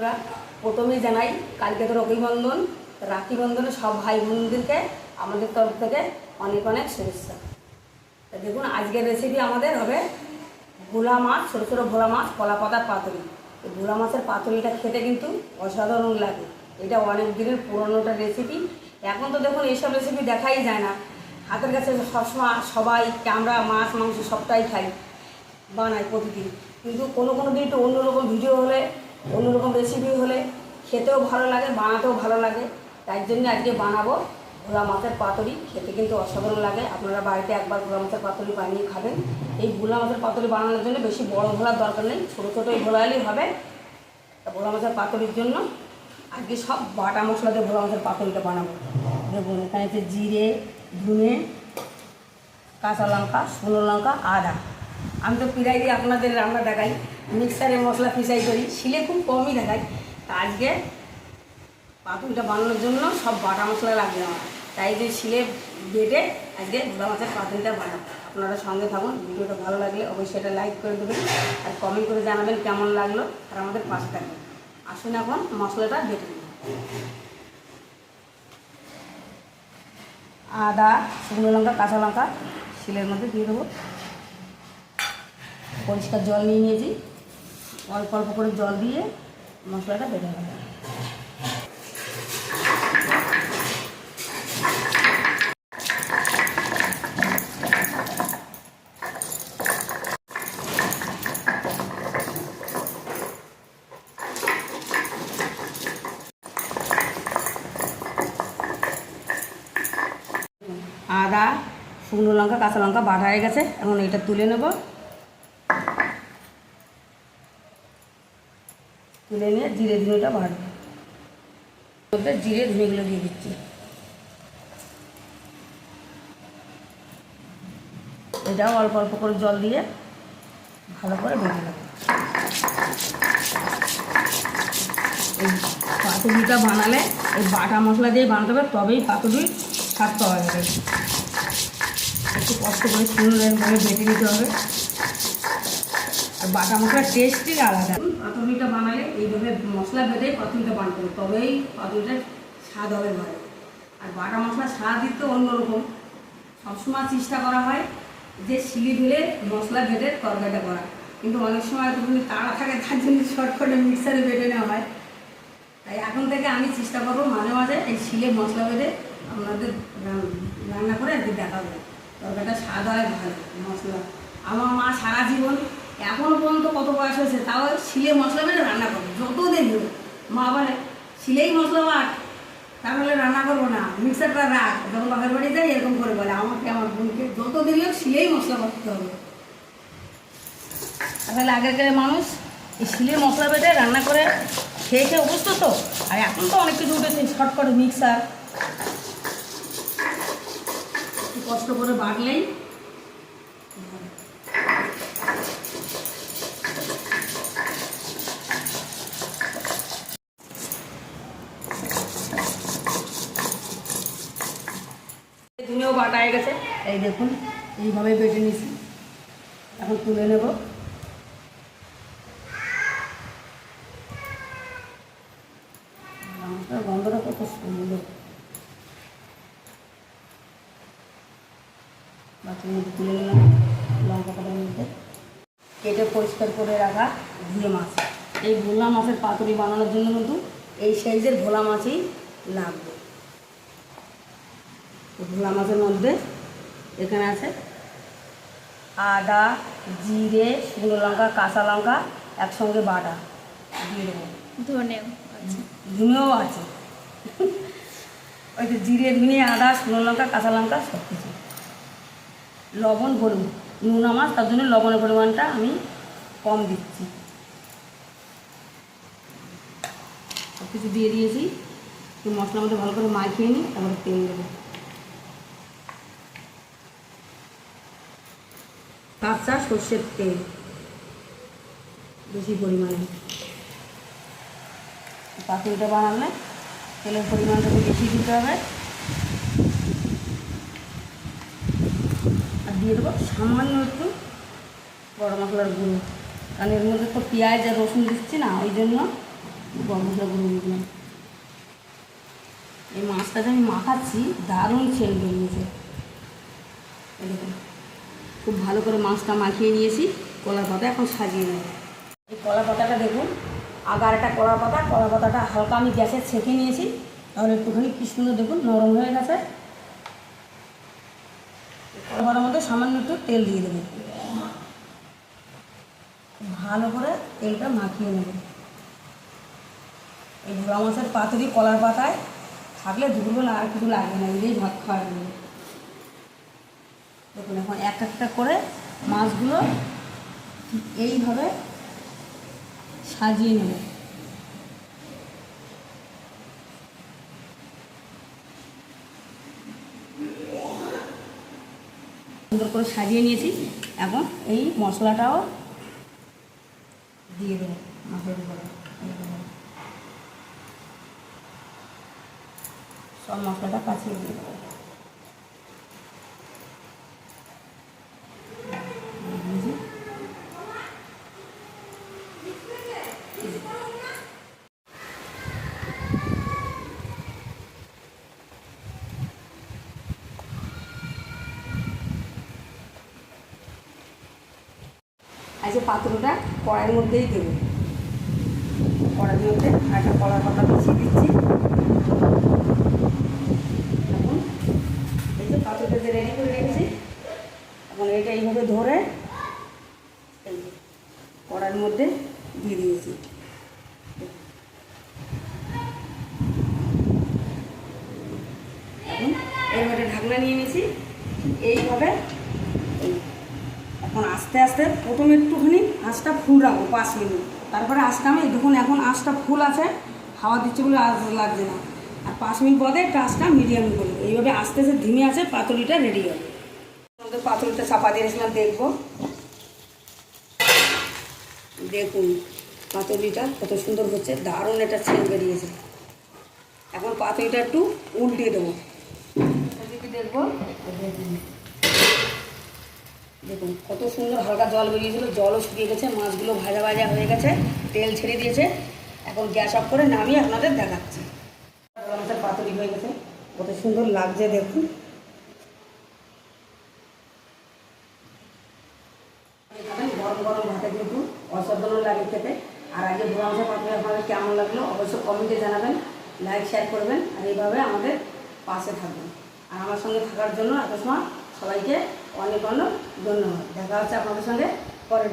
বন্ধুরা, প্রথমেই জানাই, কালকে তো রকি বন্ধন, রাখি বন্ধনে, সব ভাই বোনদেরকে আমাদের তরফ থেকে অনেক অনেক শুভেচ্ছা। দেখুন, আজকের রেসিপি আমাদের হবে ভোলা মাছ, ছোটো ছোটো ভোলা মাছ, কলা পাতার পাতুরি। এই ভোলা মাছের পাতুরিটা খেতে কিন্তু অসাধারণ লাগে। এটা অনেক দিনের পুরনোটা রেসিপি এখন তো দেখুন, এইসব রেসিপি দেখাই যায় না। হাতের কাছে সবসময় সবাই আমরা মাছ, মাংস সবটাই খাই, বানাই প্রতিদিন। কিন্তু কোনো কোনো দিন একটু অন্যরকম ভিডিও হলে অন্যরকম রেসিপি হলে খেতেও ভালো লাগে, বানাতেও ভালো লাগে। তাই জন্য আজকে বানাবো ভোলা মাছের পাতুরি। খেতে কিন্তু অসাধারণ লাগে। আপনারা বাড়িতে একবার ভোলা মাছের পাতুরি বানিয়ে খাবেন। এই ভোলা মাছের পাতুরি বানানোর জন্য বেশি বড় ভোলার দরকার নেই। ছোটো ছোটোই ভোলা হলেই হবে ভোলা মাছের পাতুরির জন্য আজকে সব বাটা মশলা দিয়ে ভোলা মাছের পাতুরিটা বানাবো। দেখুন, এখানে জিরে, ধুনে, কাঁচা লঙ্কা, শুকনো লঙ্কা, আদা। আমি তো পিড়াই দিয়ে আপনাদের রান্না দেখাই, মিক্সারে মশলা পিসাই করি, শিলে খুব কমই দেখাই। তা আজকে পাতুরিটা বানানোর জন্য সব বাটা মশলা লাগবে আমার। তাই যে শিলে বেটে আজকে ভোলা মাছের পাতুরিটা বানাবো। আপনারা সঙ্গে থাকুন, ভিডিওটা ভালো লাগলে অবশ্যই এটা লাইক করে দেবেন আর কমেন্ট করে জানাবেন কেমন লাগল আর আমাদের পাশে থাকবেন। আসুন এখন মশলাটা বেটে আদা, শুকনো লঙ্কা, কাঁচা লঙ্কা শিলের মধ্যে দিয়ে দেবো। পরিষ্কার জল নিয়ে নিয়েছি। অল্প অল্প করে জল দিয়ে মশলাটা বেটে নেব। আদা, শুকনো লঙ্কা, কাঁচা লঙ্কা বাটা হয়ে গেছে। এখন এটা তুলে নেব। তুলে নিয়ে জিরে ধুনেটা বাড়বে। মধ্যে জিরে ধুনেগুলো দিয়ে দিচ্ছি। এটাও অল্প অল্প করে জল দিয়ে ভালো করে বেটে নেব। এই পাতুরিটা বানালে এই বাটা মশলা দিয়ে বানাতে হবে, তবেই পাতুরির স্বাদ পাওয়া যাবে। একটু কষ্ট করে সুন্দরভাবে বেটে নিতে হবে। বাটা মশলার টেস্টই আলাদা। পাতুরিটা বানালে এইভাবে মশলা বেটে পাতুরিটা বানাতে হবে তবেই পাতুরিটার স্বাদ হবে ভালো। আর বাটা মশলার স্বাদ দিতে অন্যরকম। সবসময় চেষ্টা করা হয় যে শিলি ঢেলে মশলা বেটে তরকারিটা করা। কিন্তু অনেক সময় একটুখানি তাড়া থাকে, তার জন্য শর্টকাটে মিক্সারে বেটে নেওয়া হয়। তাই এখন থেকে আমি চেষ্টা করব মাঝে মাঝে এই শিলে মশলা বেটে আপনাদের রান্না করে একদিন দেখাবো। তরকারিটা স্বাদ হয় ভালো, মশলা। আমার মা সারা জীবন এখনও পর্যন্ত কত বয়স হয়েছে, তাও শিলে মশলা বেটে রান্না করে যত দেখবে মা বলে, শিলেই মশলা বাট, তাহলে রান্না করব না, মিক্সারটা রাখ। যখন বাপের বাড়ি যাই, এরকম করে বলে, আমাকে, আমার বোনকে যত দেরি হোক শিলেই মশলা বাটতে হবে। তাহলে আগেকার মানুষ এই শিলের মশলা বেটে রান্না করে খেয়ে খেয়ে অভ্যস্ত তো, আর এখন তো অনেক কিছু উঠেছে, শর্টকাট মিক্সার। কষ্ট করে বাটলেই ধুনেও বাটা হয়ে গেছে। এই দেখুন, এইভাবে বেটে নিছি এখন তুলে নেব। গন্ধটা সুন্দর। তুলে কেটে পরিষ্কার করে রাখা ভুলে মাছ। এই ভোলা মাছের পাতুরি বানানোর জন্য কিন্তু এই সাইজের ভোলা মাছই লাগবে। ভোলা মাছের মধ্যে এখানে আছে আদা জিরে শুকনো লঙ্কা কাঁচা লঙ্কা একসঙ্গে বাটা দিয়ে দেবো। ধনে আচ্ছা ধুনেও আছে। ওই তো জিরে ধুনে আদা শুকনো লঙ্কা কাঁচা লঙ্কা সব কিছু লবণ ভরুন নুন মাছ তার জন্য লবণের পরিমাণটা আমি কম দিচ্ছি। সব কিছু দিয়ে দিয়েছি। মশলার মধ্যে ভালো করে মাখিয়ে নিই তারপরে তেল দেবো। কাঁচা সর্ষের তেল বেশি পরিমাণে। পাতুরিটা বানালে তেলের পরিমাণটা বেশি দিতে হবে। আর দিয়ে দেবো সামান্য একটু গরম মশলার গুঁড়ো। কারণ এর মধ্যে তো পেঁয়াজ আর রসুন দিচ্ছি না, ওই জন্য গরম মশলা গুঁড়ো দিলাম। এই মাছটাকে আমি মাখাচ্ছি, দারুণ সেল বেরিয়েছে। দেখুন। খুব ভালো করে মাছটা মাখিয়ে নিয়েছি, কলার পাতা এখন সাজিয়ে নেব। এই কলা পাতাটা দেখুন, আগার একটা কলা পাতা কলা পাতাটা হালকা আমি গ্যাসে ছেঁকে নিয়েছি, তাহলে একটুখানি কি সুন্দর দেখুন নরম হয়ে গেছে। কলা পাতার মধ্যে সামান্য একটু তেল দিয়ে দেবেন ভালো করে তেলটা মাখিয়ে নেবেন এই ভোলা মাছের পাতুরি কলার পাতায় থাকলে দুপুরবেলা আর কিছু লাগবে না এলেই ভাত খাওয়া যাবে। দেখুন, এখন এক একটা করে মাছগুলো ঠিক এইভাবে সাজিয়ে নেবে। সুন্দর করে সাজিয়ে নিয়েছি। এখন এই মশলাটাও দিয়ে দেবো মাছের উপরে। সব মশলাটা কাছে দিয়ে দেবো দিয়েছি। আজকে পাত্রটা কড়াইয়ের মধ্যেই দেবো। কড়াইয়ের মধ্যে একটা কলার পাতা মিশিয়ে দিচ্ছি। এখন এই যে পাত্রটা যে রেডি করে রেখেছি, এখন এটা এইভাবে ধরে এই কড়াইয়ের মধ্যে দিয়ে দিয়েছি। এখন এইভাবে ঢাকনা নিয়ে নিয়েছি, এইভাবে এই এখন আস্তে আস্তে প্রথমে একটুখানি আঁচটা ফুল রাখব, পাঁচ মিনিট। তারপরে আঁচটা আমি দেখুন এখন আঁচটা ফুল আছে, হাওয়া দিচ্ছে বলে আজ লাগছে না। আর পাঁচ মিনিট পরে একটা আঁচটা মিডিয়াম করব এইভাবে আস্তে আস্তে ধিমে আছে পাতুরিটা রেডি হবে। আমাদের পাতুরিটা চাপা দিয়েছিলাম দেখব। দেখুন পাতুরিটা কত সুন্দর হচ্ছে, দারুণ একটা ছেল বেরিয়েছে। এখন পাতুরিটা একটু উল্টিয়ে দেবো। দেখব। দেখুন, কত সুন্দর হালকা জল বেরিয়েছিল, জলও শুকিয়ে গেছে, মাছগুলো ভাজা ভাজা হয়ে গেছে, তেল ছেড়ে দিয়েছে। এখন গ্যাস অফ করে নামিয়ে আপনাদের দেখাচ্ছি। মাছের পাতুরি হয়ে গেছে, কত সুন্দর লাগছে দেখুন। গরম গরম ভাতে কিন্তু অসাধারণ লাগে খেতে। আর আগে ভোলা মাছের পাতুরি আপনাদের কেমন লাগল অবশ্যই কমেন্টে জানাবেন, লাইক শেয়ার করবেন, আর এইভাবে আমাদের পাশে থাকবেন। আর আমার সঙ্গে থাকার জন্য এত সময় সবাইকে অনেক অনেক ধন্যবাদ। দেখা হচ্ছে আপনাদের সঙ্গে পরের